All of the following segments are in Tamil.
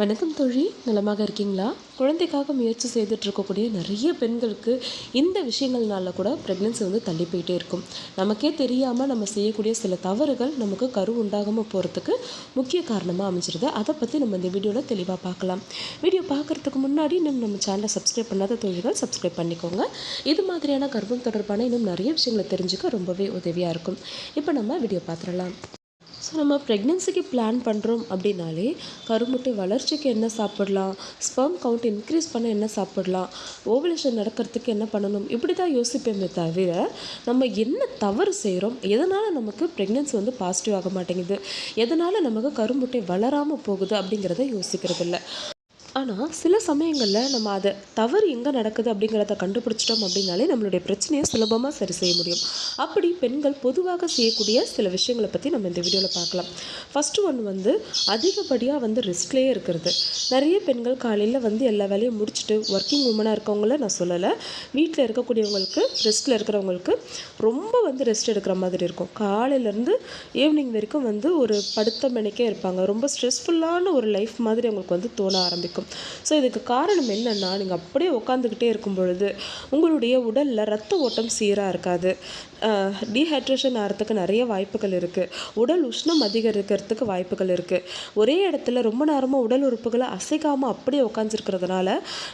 வணக்கம் தோழி நலமாக இருக்கீங்களா? குழந்தைக்காக முயற்சி செய்துட்டு இருக்கக்கூடிய நிறைய பெண்களுக்கு இந்த விஷயங்கள்னால கூட ப்ரெக்னென்சி வந்து தள்ளி போயிட்டே இருக்கும். நமக்கே தெரியாமல் நம்ம செய்யக்கூடிய சில தவறுகள் நமக்கு கரு உண்டாகாமல் போகிறதுக்கு முக்கிய காரணமாக அமைஞ்சிருது. அதை பற்றி நம்ம இந்த வீடியோவில் தெளிவாக பார்க்கலாம் வீடியோ பார்க்குறதுக்கு முன்னாடி இன்னும் நம்ம சேனலை சப்ஸ்கிரைப் பண்ணாத தொழில்கள் சப்ஸ்கிரைப் பண்ணிக்கோங்க. இது மாதிரியான கர்ப்பம் தொடர்பான இன்னும் நிறைய விஷயங்களை தெரிஞ்சுக்க ரொம்பவே உதவியாக இருக்கும். இப்போ நம்ம வீடியோ பார்த்துடலாம் ஸோ நம்ம ப்ரெக்னென்சிக்கு பிளான் பண்ணுறோம் அப்படின்னாலே கருமுட்டை வளர்ச்சிக்கு என்ன சாப்பிடலாம் ஸ்பெர்ம் கவுண்ட் இன்க்ரீஸ் பண்ண என்ன சாப்பிடலாம் ஓவலேஷன் நடக்கிறதுக்கு என்ன பண்ணணும் இப்படி தான் யோசிப்பேமே தவிர நம்ம என்ன தவறு செய்கிறோம் எதனால் நமக்கு ப்ரெக்னென்சி வந்து பாசிட்டிவ் ஆக மாட்டேங்குது எதனால் நமக்கு கருமுட்டை வளராமல் போகுது அப்படிங்கிறத யோசிக்கிறது இல்லை ஆனால் சில சமயங்களில் நம்ம அதை தவறு எங்கே நடக்குது அப்படிங்கிறத கண்டுபிடிச்சிட்டோம் அப்படின்னாலே நம்மளுடைய பிரச்சனையை சுலபமாக சரி செய்ய முடியும். அப்படி பெண்கள் பொதுவாக செய்யக்கூடிய சில விஷயங்களை பற்றி நம்ம இந்த வீடியோவில் பார்க்கலாம். ஃபஸ்ட்டு ஒன் வந்து அதிகப்படியாக வந்து ரெஸ்ட்லேயே இருக்கிறது. நிறைய பெண்கள் காலையில் வந்து எல்லா வேலையும் முடிச்சுட்டு ஒர்க்கிங் உமனாக இருக்கவங்கள நான் சொல்லலை. வீட்டில் இருக்கக்கூடியவங்களுக்கு ரெஸ்ட்டில் இருக்கிறவங்களுக்கு ரொம்ப வந்து ரெஸ்ட் எடுக்கிற மாதிரி இருக்கும். காலையிலேருந்து ஈவினிங் வரைக்கும் வந்து ஒரு படுத்த மணிக்கே இருப்பாங்க. ரொம்ப ஸ்ட்ரெஸ்ஃபுல்லான ஒரு லைஃப் மாதிரி அவங்களுக்கு வந்து தோண ஆரம்பிக்கும். ஸோ இதுக்கு காரணம் என்னென்னா நீங்கள் அப்படியே உட்காந்துக்கிட்டே இருக்கும் பொழுது உங்களுடைய உடலில் ரத்த ஓட்டம் சீராக இருக்காது. டீஹைட்ரேஷன் ஆகிறதுக்கு நிறைய வாய்ப்புகள் இருக்குது உடல் உஷ்ணம் அதிகரிக்கிறதுக்கு வாய்ப்புகள் இருக்குது ஒரே இடத்துல ரொம்ப நேரமாக உடல் உறுப்புகளை அசைக்காமல் அப்படியே உட்காந்துருக்கிறதுனால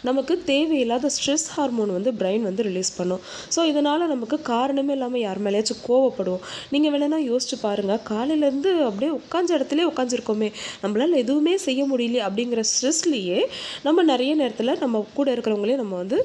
நமக்கு தேவையில்லாத ஸ்ட்ரெஸ் ஹார்மோன் வந்து பிரெயின் வந்து ரிலீஸ் பண்ணும். ஸோ இதனால் நமக்கு காரணமே இல்லாமல் யார் மேலேயாச்சும் கோவப்படுவோம். நீங்கள் வேணா யோசிச்சு பாருங்கள் காலையிலேருந்து அப்படியே உட்காந்த இடத்துலயே உட்காந்துருக்கோமே நம்மளால் எதுவுமே செய்ய முடியலையே அப்படிங்கிற ஸ்ட்ரெஸ்லேயே நம்ம நிறைய நேரத்தில் நம்ம கூட இருக்கிறவங்களே நம்ம வந்து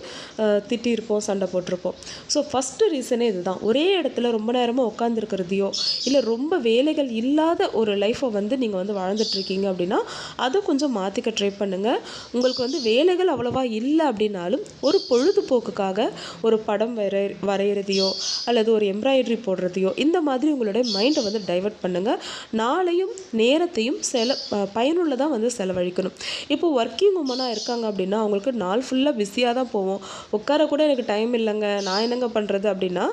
திட்டியிருப்போம் சண்டை போட்டிருப்போம். ஸோ ஃபஸ்ட்டு ரீசனே இதுதான். ஒரே இடத்துல ரொம்ப நேரமாக உட்காந்துருக்கிறதையோ இல்லை ரொம்ப வேலைகள் இல்லாத ஒரு லைஃப்பை வந்து நீங்கள் வந்து வாழ்ந்துட்டுருக்கீங்க அப்படின்னா அதை கொஞ்சம் மாற்றிக்க ட்ரை பண்ணுங்கள் உங்களுக்கு வந்து வேலைகள் அவ்வளோவா இல்லை அப்படின்னாலும் ஒரு பொழுதுபோக்குக்காக ஒரு படம் வரை வரைகிறதையோ அல்லது ஒரு எம்ப்ராய்டரி போடுறதையோ இந்த மாதிரி உங்களுடைய மைண்டை வந்து டைவர்ட் பண்ணுங்கள் நாளையும் நேரத்தையும் செல பயனுள்ளதாக வந்து செலவழிக்கணும். இப்போ ஒர்க்கிங் உமனாக இருக்காங்க அப்படின்னா அவங்களுக்கு நாள் ஃபுல்லாக பிஸியாக தான் போவோம் உட்கார கூட எனக்கு டைம் இல்லைங்க. நான் என்னங்க பண்ணுறது அப்படின்னா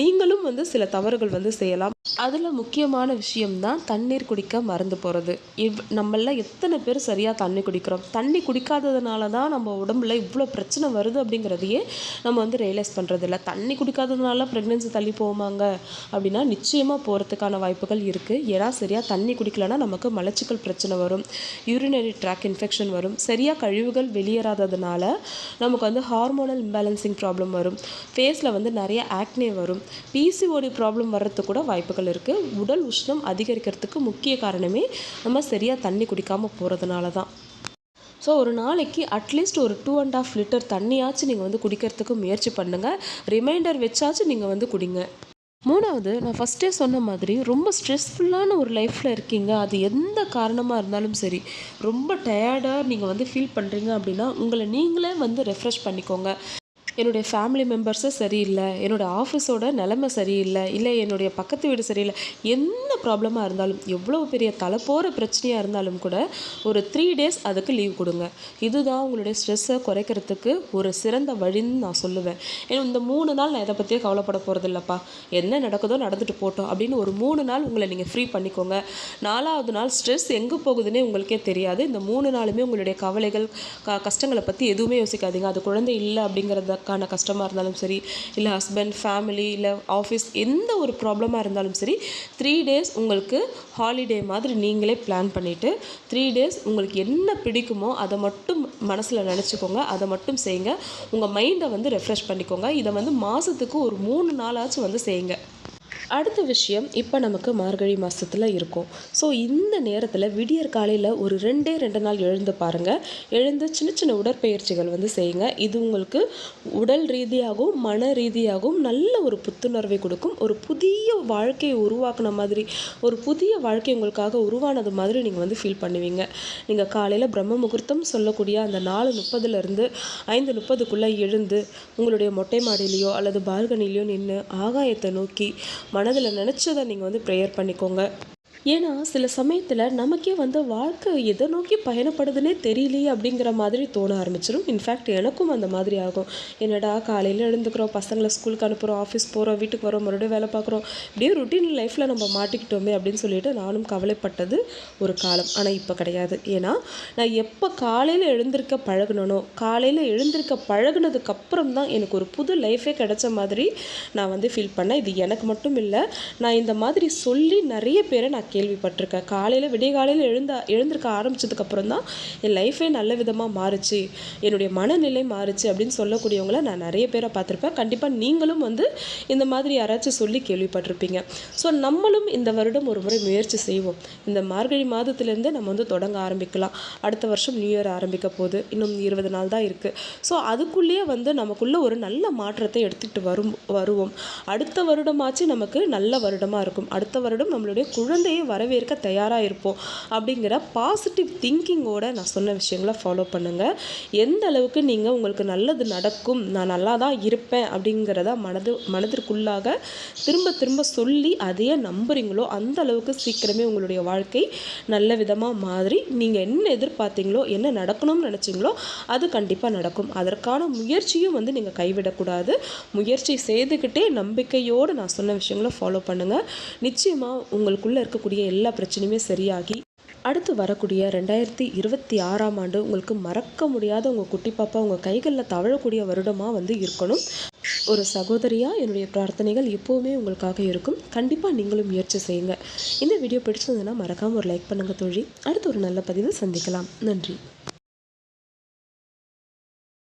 நீங்கள் நீங்களும் வந்து சில தவறுகள் வந்து செய்யலாம். அதில் முக்கியமான விஷயம்தான் தண்ணீர் குடிக்க மறந்து போகிறது இவ் நம்மள எத்தனை பேர் சரியாக தண்ணி குடிக்கிறோம்? தண்ணி குடிக்காததுனால தான் நம்ம உடம்புல இவ்வளோ பிரச்சனை வருது அப்படிங்கிறதையே நம்ம வந்து ரியலைஸ் பண்ணுறதில்ல தண்ணி குடிக்காததுனால ப்ரெக்னென்சி தள்ளி போவாங்க அப்படின்னா நிச்சயமாக போகிறதுக்கான வாய்ப்புகள் இருக்குது ஏன்னா சரியாக தண்ணி குடிக்கலன்னா நமக்கு மலச்சிக்கல் பிரச்சனை வரும். யூரினரி ட்ராக் இன்ஃபெக்ஷன் வரும். சரியாக கழிவுகள் வெளியேறாததுனால நமக்கு வந்து ஹார்மோனல் இம்பேலன்சிங் ப்ராப்ளம் வரும். ஃபேஸில் வந்து நிறைய ஆக்னே வரும். பிசிஓடி ப்ராப்ளம் வர்றதுக்கு கூட வாய்ப்பு வாய்ப்புகள் இருக்குது உடல் உஷ்ணம் அதிகரிக்கிறதுக்கு முக்கிய காரணமே நம்ம சரியாக தண்ணி குடிக்காமல் போகிறதுனால தான். ஸோ ஒரு நாளைக்கு அட்லீஸ்ட் ஒரு டூ அண்ட் ஆஃப் லிட்டர் தண்ணியாச்சும் நீங்கள் வந்து குடிக்கிறதுக்கு முயற்சி பண்ணுங்கள் ரிமைண்டர் வச்சாச்சும் நீங்கள் வந்து குடிங்க. மூணாவது நான் ஃபஸ்ட்டே சொன்ன மாதிரி ரொம்ப ஸ்ட்ரெஸ்ஃபுல்லான ஒரு லைஃப்பில் இருக்கீங்க. அது எந்த காரணமாக இருந்தாலும் சரி ரொம்ப டயர்டாக நீங்கள் வந்து ஃபீல் பண்ணுறீங்க அப்படின்னா உங்களை நீங்களே வந்து ரெஃப்ரெஷ் பண்ணிக்கோங்க. என்னுடைய ஃபேமிலி மெம்பர்ஸும் சரியில்லை. என்னோட ஆஃபீஸோட நிலைமை சரியில்லை. இல்லை என்னுடைய பக்கத்து வீடு சரியில்லை. என்ன ப்ராப்ளமாக இருந்தாலும் எவ்வளோ பெரிய தலைப்போகிற பிரச்சனையாக இருந்தாலும் கூட ஒரு த்ரீ டேஸ் அதுக்கு லீவ் கொடுங்க. இதுதான் உங்களுடைய ஸ்ட்ரெஸ்ஸை குறைக்கிறதுக்கு ஒரு சிறந்த வழின்னு நான் சொல்லுவேன். ஏன்னா இந்த மூணு நாள் நான் இதை பற்றியே கவலைப்பட போகிறது இல்லைப்பா. என்ன நடக்குதோ நடந்துட்டு போட்டோம் அப்படின்னு ஒரு மூணு நாள் உங்களை நீங்கள் ஃப்ரீ பண்ணிக்கோங்க. நாலாவது நாள் ஸ்ட்ரெஸ் எங்கே போகுதுன்னே உங்களுக்கே தெரியாது. இந்த மூணு நாளுமே உங்களுடைய கவலைகள் க கஷ்டங்களை பற்றி எதுவுமே யோசிக்காதீங்க. அது குழந்தை இல்லை அப்படிங்கிறத அப்படிங்கிறதுக்கான கஷ்டமாக இருந்தாலும் சரி இல்லை ஹஸ்பண்ட் ஃபேமிலி இல்லை ஆஃபீஸ் எந்த ஒரு ப்ராப்ளமாக இருந்தாலும் சரி த்ரீ டேஸ் உங்களுக்கு ஹாலிடே மாதிரி நீங்களே பிளான் பண்ணிவிட்டு த்ரீ டேஸ் உங்களுக்கு என்ன பிடிக்குமோ அதை மட்டும் மனசில் நினச்சிக்கோங்க. அதை மட்டும் செய்யுங்க. உங்கள் மைண்டை வந்து ரெஃப்ரெஷ் பண்ணிக்கோங்க. இதை வந்து மாதத்துக்கு ஒரு மூணு நாளாச்சும் வந்து செய்யுங்க. அடுத்த விஷயம் இப்போ நமக்கு மார்கழி மாதத்தில் இருக்கும். ஸோ இந்த நேரத்தில் விடியற் காலையில் ஒரு ரெண்டே ரெண்டு நாள் எழுந்து பாருங்கள் எழுந்து சின்ன சின்ன உடற்பயிற்சிகள் வந்து செய்யுங்க. இது உங்களுக்கு உடல் ரீதியாகவும் மன ரீதியாகவும் நல்ல ஒரு புத்துணர்வை கொடுக்கும். ஒரு புதிய வாழ்க்கையை உருவாக்குன மாதிரி ஒரு புதிய வாழ்க்கை உங்களுக்காக உருவானது மாதிரி நீங்கள் வந்து ஃபீல் பண்ணுவீங்க. நீங்கள் காலையில் பிரம்ம முகூர்த்தம் சொல்லக்கூடிய அந்த நாலு முப்பதுலேருந்து ஐந்து முப்பதுக்குள்ளே எழுந்து உங்களுடைய மொட்டை மாடியிலையோ அல்லது பால்கனிலையோ நின்று ஆகாயத்தை நோக்கி மனதில் நினச்சதை நீங்கள் வந்து ப்ரேயர் பண்ணிக்கோங்க. ஏன்னா சில சமயத்தில் நமக்கே வந்து வாழ்க்கை எதை நோக்கி பயணப்படுதுன்னே தெரியலையே அப்படிங்கிற மாதிரி தோண ஆரம்பிச்சிடும் இன்ஃபேக்ட் எனக்கும் அந்த மாதிரி ஆகும். என்னடா காலையில் எழுந்துக்கிறோம் பசங்களை ஸ்கூலுக்கு அனுப்புகிறோம் ஆஃபீஸ் போகிறோம் வீட்டுக்கு வரோம் மறுபடியும் வேலை பார்க்குறோம். இப்படியே ருட்டீன் லைஃப்பில் நம்ம மாட்டிக்கிட்டோமே அப்படின்னு சொல்லிட்டு நானும் கவலைப்பட்டது ஒரு காலம். ஆனால் இப்போ கிடையாது. ஏன்னா நான் எப்போ காலையில் எழுந்திருக்க பழகுனனோ காலையில் எழுந்திருக்க பழகுனதுக்கப்புறம் தான் எனக்கு ஒரு புது லைஃபே கிடைச்ச மாதிரி நான் வந்து ஃபீல் பண்ணேன். இது எனக்கு மட்டும் இல்லை நான் இந்த மாதிரி சொல்லி நிறைய பேரை நான் கேள்விப்பட்டிருக்கேன் காலையில் விடிய காலையில் எழுந்த எழுந்திருக்க ஆரம்பித்ததுக்கப்புறம் தான் என் லைஃபே நல்ல விதமாக மாறுச்சு. என்னுடைய மனநிலை மாறுச்சு அப்படின்னு சொல்லக்கூடியவங்கள நான் நிறைய பேரை பார்த்துருப்பேன். கண்டிப்பாக நீங்களும் வந்து இந்த மாதிரி யாராச்சும் சொல்லி கேள்விப்பட்டிருப்பீங்க. ஸோ நம்மளும் இந்த வருடம் ஒரு முறை முயற்சி செய்வோம். இந்த மார்கழி மாதத்துலேருந்து நம்ம வந்து தொடங்க ஆரம்பிக்கலாம். அடுத்த வருஷம் நியூ இயர் ஆரம்பிக்க போகுது. இன்னும் இருபது நாள் தான் இருக்குது ஸோ அதுக்குள்ளேயே வந்து நமக்குள்ளே ஒரு நல்ல மாற்றத்தை எடுத்துக்கிட்டு வரும் வருவோம். அடுத்த வருடமாச்சு நமக்கு நல்ல வருடமாக இருக்கும். அடுத்த வருடம் நம்மளுடைய குழந்தையை வரவேற்க தயாராக இருப்போம். அப்படிங்கிற பாசிட்டிவ் திங்கிங்கோட நான் சொன்ன விஷயங்களை ஃபாலோ பண்ணுங்கள் எந்த அளவுக்கு நீங்கள் உங்களுக்கு நல்லது நடக்கும் நான் நல்லா தான் இருப்பேன் அப்படிங்கிறத மனது மனதிற்குள்ளாக திரும்ப திரும்ப சொல்லி அதையே நம்புறீங்களோ அந்த அளவுக்கு சீக்கிரமே உங்களுடைய வாழ்க்கை நல்ல விதமாக மாறி நீங்கள் என்ன எதிர்பார்த்தீங்களோ என்ன நடக்கணும்னு நினச்சிங்களோ அது கண்டிப்பாக நடக்கும். அதற்கான முயற்சியும் வந்து நீங்கள் கைவிடக்கூடாது. முயற்சி செய்துக்கிட்டே நம்பிக்கையோடு நான் சொன்ன விஷயங்களை ஃபாலோ பண்ணுங்கள் நிச்சயமாக உங்களுக்குள்ளே இருக்கக்கூடிய இருக்கக்கூடிய எல்லா பிரச்சனையுமே சரியாகி அடுத்து வரக்கூடிய ரெண்டாயிரத்தி இருபத்தி ஆறாம் ஆண்டு உங்களுக்கு மறக்க முடியாத உங்கள் குட்டி பாப்பா உங்கள் கைகளில் தவழக்கூடிய வருடமாக வந்து இருக்கணும். ஒரு சகோதரியாக என்னுடைய பிரார்த்தனைகள் எப்போவுமே உங்களுக்காக இருக்கும். கண்டிப்பாக நீங்களும் முயற்சி செய்யுங்க. இந்த வீடியோ பிடிச்சிருந்ததுன்னா மறக்காமல் ஒரு லைக் பண்ணுங்கள் தோழி. அடுத்து ஒரு நல்ல பதிவில் சந்திக்கலாம். நன்றி.